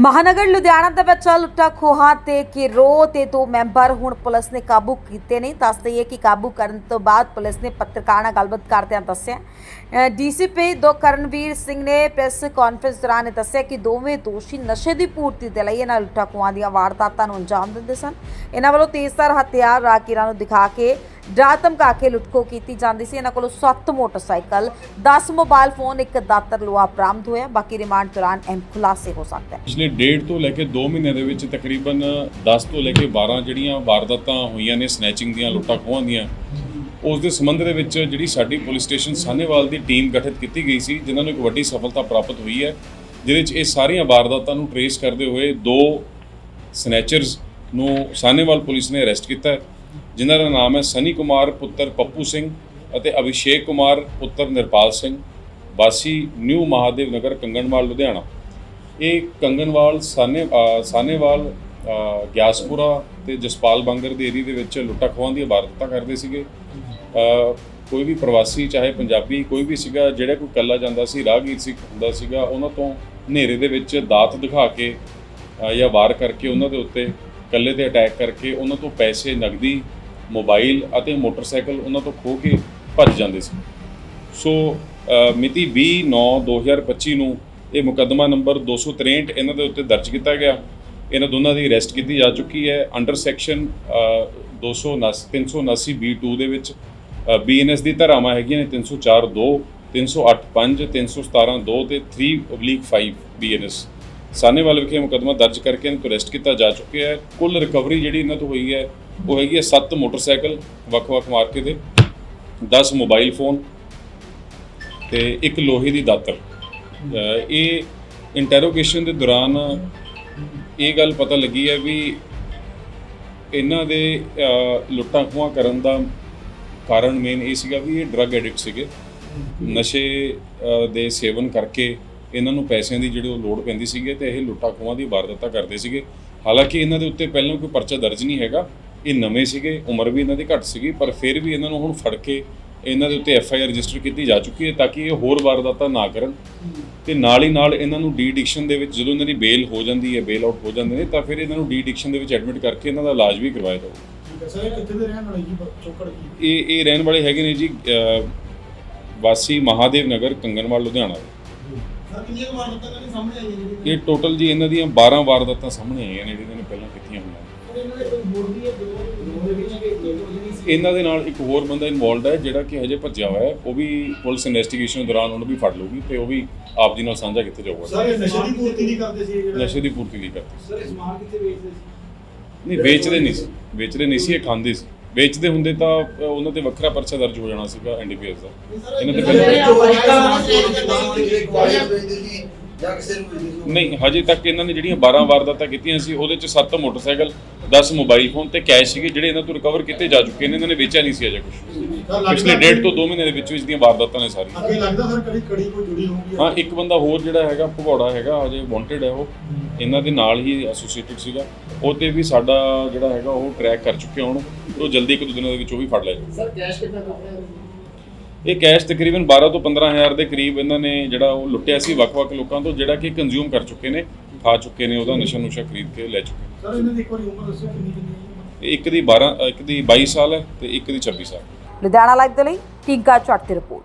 ਮਹਾਨਗਰ ਲੁਧਿਆਣਾ ਦੇ ਵਿੱਚ ਲੁੱਟਾ ਖੋਹਾਂ ਤੇ ਗਿਰੋਹ ਤੇ ਦੋ ਮੈਂਬਰ ਹੁਣ ਪੁਲਿਸ ਨੇ ਕਾਬੂ ਕੀਤੇ ਨੇ। ਦੱਸ ਦਈਏ ਕਿ ਕਾਬੂ ਕਰਨ ਤੋਂ ਬਾਅਦ ਪੁਲਿਸ ਨੇ ਪੱਤਰਕਾਰਾਂ ਨਾਲ ਗੱਲਬਾਤ ਕਰਦਿਆਂ ਦੱਸਿਆ ਡੀਸੀਪੀ ਦੋ ਕਰਨਵੀਰ ਸਿੰਘ ਨੇ ਪ੍ਰੈਸ ਕਾਨਫਰੰਸ ਦੌਰਾਨ ਇਹ ਦੱਸਿਆ ਕਿ ਦੋਵੇਂ ਦੋਸ਼ੀ ਨਸ਼ੇ ਦੀ ਪੂਰਤੀ ਦੇ ਲਈ ਇਹਨਾਂ ਲੁੱਟਾ ਖੋਹਾਂ ਦੀਆਂ ਵਾਰਦਾਤਾਂ ਨੂੰ ਅੰਜਾਮ ਦਿੰਦੇ ਸਨ। ਇਹਨਾਂ ਵੱਲੋਂ ਤੇਜ਼ਧਾਰ ਹਥਿਆਰ ਰਾਕੀਰਾਂ ਨੂੰ ਦਿਖਾ ਕੇ ਡਰਾ ਧਮਕਾ ਕੇ ਲੁੱਟਖੋ ਕੀਤੀ ਜਾਂਦੀ ਸੀ। ਇਹਨਾਂ ਕੋਲੋਂ 7 ਮੋਟਰਸਾਈਕਲ 10 ਮੋਬਾਈਲ ਫੋਨ, ਇੱਕ ਦਾਤਰ ਲੋਹਾ ਬਰਾਮਦ ਹੋਇਆ। ਬਾਕੀ ਰਿਮਾਂਡ ਦੌਰਾਨ ਅਹਿਮ ਖੁਲਾਸੇ ਹੋ ਸਕਦੇ ਹਨ। ਪਿਛਲੇ ਡੇਢ ਤੋਂ ਲੈ ਕੇ 2 ਮਹੀਨੇ ਦੇ ਵਿੱਚ ਤਕਰੀਬਨ 10 ਤੋਂ ਲੈ ਕੇ 12 ਜਿਹੜੀਆਂ ਵਾਰਦਾਤਾਂ ਹੋਈਆਂ ਨੇ ਸਨੈਚਿੰਗ ਦੀਆਂ, ਲੁੱਟਾਂ ਖੋਹਾਂ ਦੀਆਂ, ਉਸ ਦੇ ਸੰਬੰਧ ਦੇ ਵਿੱਚ ਜਿਹੜੀ ਸਾਡੀ ਪੁਲਿਸ ਸਟੇਸ਼ਨ ਸਾਹਨੇਵਾਲ ਦੀ ਟੀਮ ਗਠਿਤ ਕੀਤੀ ਗਈ ਸੀ, ਜਿਨ੍ਹਾਂ ਨੂੰ ਇੱਕ ਵੱਡੀ ਸਫਲਤਾ ਪ੍ਰਾਪਤ ਹੋਈ ਹੈ, ਜਿਹਦੇ ਵਿੱਚ ਇਹ ਸਾਰੀਆਂ ਵਾਰਦਾਤਾਂ ਨੂੰ ਟਰੇਸ ਕਰਦੇ ਹੋਏ ਦੋ ਸਨੈਚਰਸ ਨੂੰ ਸਾਹਨੇਵਾਲ ਪੁਲਿਸ ਨੇ ਅਰੈਸਟ ਕੀਤਾ ਹੈ। ਜਿਨ੍ਹਾਂ ਦਾ ਨਾਮ ਹੈ ਸਨੀ ਕੁਮਾਰ ਪੁੱਤਰ ਪੱਪੂ ਸਿੰਘ ਅਤੇ ਅਭਿਸ਼ੇਕ ਕੁਮਾਰ ਪੁੱਤਰ ਨਿਰਪਾਲ ਸਿੰਘ, ਵਾਸੀ ਨਿਊ ਮਹਾਦੇਵ ਨਗਰ, ਕੰਗਣਵਾਲ, ਲੁਧਿਆਣਾ। ਇਹ ਕੰਗਣਵਾਲ, ਸਾਨੇ ਸਾਨੇਵਾਲ ਗਿਆਸਪੁਰਾ ਤੇ ਜਸਪਾਲ ਬੰਗਰ ਦੇ ਏਰੀਏ ਦੇ ਵਿੱਚ ਲੁੱਟਾ ਖੋਹਾਂ ਦੀਆਂ ਵਾਰਦਾਤਾਂ ਕਰਦੇ ਸੀਗੇ। ਕੋਈ ਵੀ ਪ੍ਰਵਾਸੀ, ਚਾਹੇ ਪੰਜਾਬੀ, ਕੋਈ ਵੀ ਸੀਗਾ, ਜਿਹੜਾ ਕੋਈ ਕੱਲਾ ਜਾਂਦਾ ਸੀ, ਰਾਹਗੀਰ ਸੀ, ਹੁੰਦਾ ਸੀਗਾ, ਉਹਨਾਂ ਤੋਂ ਹਨੇਰੇ ਦੇ ਵਿੱਚ ਦਾਤ ਦਿਖਾ ਕੇ ਜਾਂ ਵਾਰ ਕਰਕੇ ਉਹਨਾਂ ਦੇ ਉੱਤੇ ਕੱਲੇ ਤੇ ਅਟੈਕ ਕਰਕੇ ਉਹਨਾਂ ਤੋਂ ਪੈਸੇ, ਨਗਦੀ ਮੋਬਾਈਲ ਅਤੇ ਮੋਟਰਸਾਈਕਲ ਉਹਨਾਂ ਤੋਂ ਖੋਹ ਕੇ ਭੱਜ ਜਾਂਦੇ ਸੀ। ਸੋ ਅ, ਮਿਤੀ 20/9/2025 ਨੂੰ ਇਹ ਮੁਕੱਦਮਾ ਨੰਬਰ 263 ਇਹਨਾਂ ਦੇ ਉੱਤੇ ਦਰਜ ਕੀਤਾ ਗਿਆ। ਇਹਨਾਂ ਦੋਨਾਂ ਦੀ ਅਰੈਸਟ ਕੀਤੀ ਜਾ ਚੁੱਕੀ ਹੈ। ਅੰਡਰ ਸੈਕਸ਼ਨ 279 379 B2 ਦੇ ਵਿੱਚ ਬੀਐਨਐਸ ਦੀ ਧਾਰਾਵਾਂ ਹੈਗੀਆਂ ਨੇ 304 2 308 5 317 2 ਤੇ 3/5 ਬੀਐਨਐਸ ਸਾਨੇਵਾਲ ਵਿਖੇ ਮੁਕੱਦਮਾ ਦਰਜ ਕਰਕੇ ਇਹਨਾਂ ਨੂੰ ਅਰੈਸਟ ਕੀਤਾ ਜਾ ਚੁੱਕਿਆ ਹੈ। ਕੁੱਲ ਰਿਕਵਰੀ ਜਿਹੜੀ ਇਹਨਾਂ ਤੋਂ ਹੋਈ ਹੈ ਉਹ ਹੈਗੀ ਹੈ 7 ਮੋਟਰਸਾਈਕਲ ਵੱਖ-ਵੱਖ ਮਾਰਕੇ ਦੇ 10 ਮੋਬਾਈਲ ਫੋਨ ਤੇ ਇੱਕ ਲੋਹੇ ਦੀ ਦਾਤਰ। ਇਹ ਇੰਟਰੋਗੇਸ਼ਨ ਦੇ ਦੌਰਾਨ ਇਹ ਗੱਲ ਪਤਾ ਲੱਗੀ ਹੈ ਵੀ ਇਹਨਾਂ ਦੇ ਲੁੱਟਾਂ ਖੋਹਾਂ ਕਰਨ ਦਾ ਕਾਰਨ ਮੇਨ ਇਹ ਸੀਗਾ ਵੀ ਇਹ ਡਰੱਗ ਐਡਿਕਟ ਸੀਗੇ। ਨਸ਼ੇ ਦੇ ਸੇਵਨ ਕਰਕੇ ਇਹਨਾਂ ਨੂੰ ਪੈਸਿਆਂ ਦੀ ਜਿਹੜੀ ਉਹ ਲੋੜ ਪੈਂਦੀ ਸੀਗੀ ਤੇ ਇਹ ਲੁੱਟਾਂ ਖੋਹਾਂ ਦੀ ਵਾਰਦਾਤਾਂ ਕਰਦੇ ਸੀਗੇ। ਹਾਲਾਂਕਿ ਇਹਨਾਂ ਦੇ ਉੱਤੇ ਪਹਿਲਾਂ ਕੋਈ ਪਰਚਾ ਦਰਜ ਨਹੀਂ ਹੈਗਾ। ਇਹ ਨਵੇਂ ਸੀਗੇ ਉਮਰ ਵੀ ਇਹਨਾਂ ਦੀ ਘੱਟ ਸੀਗੀ ਪਰ ਫਿਰ ਵੀ ਇਹਨਾਂ ਨੂੰ ਹੁਣ ਫੜ ਕੇ ਇਹਨਾਂ ਦੇ ਉੱਤੇ ਐਫ ਆਈ ਆਰ ਰਜਿਸਟਰ ਕੀਤੀ ਜਾ ਚੁੱਕੀ ਹੈ ਤਾਂ ਕਿ ਇਹ ਹੋਰ ਵਾਰਦਾਤਾਂ ਨਾ ਕਰਨ। ਤੇ ਨਾਲ ਹੀ ਨਾਲ ਇਹਨਾਂ ਨੂੰ ਡੀ ਐਡਿਕਸ਼ਨ ਦੇ ਵਿੱਚ ਜਦੋਂ ਇਹਨਾਂ ਦੀ ਬੇਲ ਹੋ ਜਾਂਦੀ ਹੈ ਬੇਲ ਆਊਟ ਹੋ ਜਾਂਦੇ ਨੇ ਤਾਂ ਫਿਰ ਇਹਨਾਂ ਨੂੰ ਡੀ ਐਡਿਕਸ਼ਨ ਦੇ ਵਿੱਚ ਐਡਮਿਟ ਕਰਕੇ ਇਹਨਾਂ ਦਾ ਇਲਾਜ ਵੀ ਕਰਵਾਇਆ ਜਾਊਗਾ। ਸਰ ਇਹ ਕਿੱਥੇ ਦੇ ਰਹਿਣ ਵਾਲੇ ਜੀ? ਚੋਕੜ ਕੀ ਇਹ ਇਹ ਰਹਿਣ ਵਾਲੇ ਹੈਗੇ ਨੇ ਜੀ ਵਾਸੀ ਮਹਾਦੇਵ ਨਗਰ ਕੰਗਨਵਾਲ ਲੁਧਿਆਣਾ। ਇਹ ਟੋਟਲ ਜੀ ਇਹਨਾਂ ਦੀਆਂ 12 ਵਾਰਦਾਤਾਂ ਸਾਹਮਣੇ ਆਈਆਂ ਨੇ ਜਿਹੜੀਆਂ ਨੇ ਪਹਿਲਾਂ ਕੀਤੀਆਂ ਹੋਈਆਂ ਇਹਨਾਂ ਦੇ ਨਾਲ ਇੱਕ ਹੋਰ ਬੰਦਾ ਇਨਵੋਲਡ ਹੈ ਜਿਹੜਾ ਕਿ ਹਜੇ ਭੱਜਿਆ ਹੋਇਆ ਹੈ ਉਹ ਵੀ ਪੁਲਿਸ ਇਨਵੈਸਟੀਗੇਸ਼ਨ ਦੌਰਾਨ ਉਹਨੂੰ ਵੀ ਫੜ ਲੂਗੀ ਤੇ ਉਹ ਵੀ ਆਪ ਜੀ ਨਾਲ ਸਾਂਝਾ ਕੀਤਾ ਜਾਊਗਾ ਸਰ ਇਹ ਨਸ਼ੇ ਦੀ ਪੂਰਤੀ ਨਹੀਂ ਕਰਦੇ ਸੀ ਨਸ਼ੇ ਦੀ ਪੂਰਤੀ ਨਹੀਂ ਕਰਦੇ ਸਰ ਇਹ ਸਮਾਨ ਕਿੱਥੇ ਵੇਚਦੇ ਸੀ ਨਹੀਂ ਵੇਚਦੇ ਨਹੀਂ ਸੀ ਵੇਚਦੇ ਨਹੀਂ ਸੀ ਇਹ ਖਾਂਦੇ ਸੀ ਵੇਚਦੇ ਹੁੰਦੇ ਤਾਂ ਉਹਨਾਂ ਤੇ ਵੱਖਰਾ ਪਰਚਾ ਦਰਜ ਹੋ ਜਾਣਾ ਸੀਗਾ ਐਨਡੀਪੀਐਸ ਦਾ ਇਹਨਾਂ ਦੇ ਪਹਿਲਾਂ ਨਹੀਂ ਹਜੇ ਤੱਕ ਇਹਨਾਂ ਨੇ ਜਿਹੜੀਆਂ 12 ਵਾਰਦਾਤਾਂ ਕੀਤੀਆਂ ਸੀ ਉਹਦੇ ਚ 7 ਮੋਟਰਸਾਈਕਲ 10 ਮੋਬਾਈਲ ਫੋਨ ਤੇ ਕੈਸ਼ ਸੀਗੇ ਜਿਹੜੇ ਇਹਨਾਂ ਤੋਂ ਰਿਕਵਰ ਕੀਤੇ ਜਾ ਚੁੱਕੇ ਨੇ ਇਹਨਾਂ ਨੇ ਵੇਚਿਆ ਨਹੀਂ ਸੀ ਅਜੇ ਕੁਝ ਪਿਛਲੇ ਡੇਢ ਤੋਂ 2 ਮਹੀਨੇ ਦੇ ਵਿੱਚ ਵਿੱਚ ਦੀਆਂ ਵਾਰਦਾਤਾਂ ਨੇ ਸਾਰੀਆਂ। ਅੱਗੇ ਲੱਗਦਾ ਸਰ ਕੜੀ ਕੜੀ ਕੋਈ ਜੁੜੀ ਹੋਊਗੀ? ਹਾਂ ਇੱਕ ਬੰਦਾ ਹੋਰ ਜਿਹੜਾ ਹੈਗਾ ਭਗੌੜਾ ਹੈਗਾ ਹਜੇ ਵਾਂਟਡ ਹੈ ਉਹ। ਇਹਨਾਂ ਦੇ ਨਾਲ ਹੀ ਐਸੋਸੀਏਟਡ ਸੀਗਾ। ਉਹ ਤੇ ਵੀ ਸਾਡਾ ਜਿਹੜਾ ਹੈਗਾ ਉਹ ਟਰੈਕ ਕਰ ਚੁੱਕੇ ਹੁਣ। ਉਹ ਜਲਦੀ ਇੱਕ ਦੋ ਦਿਨਾਂ ਦੇ ਵਿੱਚ ਉਹ ਵੀ ਫੜ ਲਿਆ ਜਾਊਗਾ ਸਰ ਕੈਸ਼ ਕਿੰਨਾ ਕਰਦੇ ਇਹ ਕੈਸ਼ ਤਕਰੀਬਨ 12 ਤੋਂ 15000 ਦੇ ਕਰੀਬ ਇਹਨਾਂ ਨੇ ਜਿਹੜਾ ਉਹ ਲੁੱਟਿਆ ਸੀ ਵੱਖ-ਵੱਖ ਲੋਕਾਂ ਤੋਂ ਜਿਹੜਾ ਕਿ ਕੰਜ਼ਿਊਮ ਕਰ ਚੁੱਕੇ ਨੇ ਖਾ ਚੁੱਕੇ ਨੇ ਉਹਦਾ ਨਸ਼ਾ ਨੁਸ਼ਾ ਖਰੀਦ ਕੇ ਲੈ ਚੁੱਕੇ ਨੇ। ਸਰ ਇਹਨਾਂ ਦੀ ਇੱਕ ਵਾਰੀ ਉਮਰ ਦੱਸੋ ਕਿੰਨੀ ਕਿੰਨੀ ਹੈ? ਇੱਕ ਦੀ 12 ਇੱਕ ਦੀ 22 ਸਾਲ ਹੈ ਤੇ ਇੱਕ ਦੀ 26 ਸਾਲ ਲੁਧਿਆਣਾ ਲਾਈਵ ਦੇ ਲਈ ਟੀਗਾ ਚੱਟ ਦੀ ਰਿਪੋਰਟ।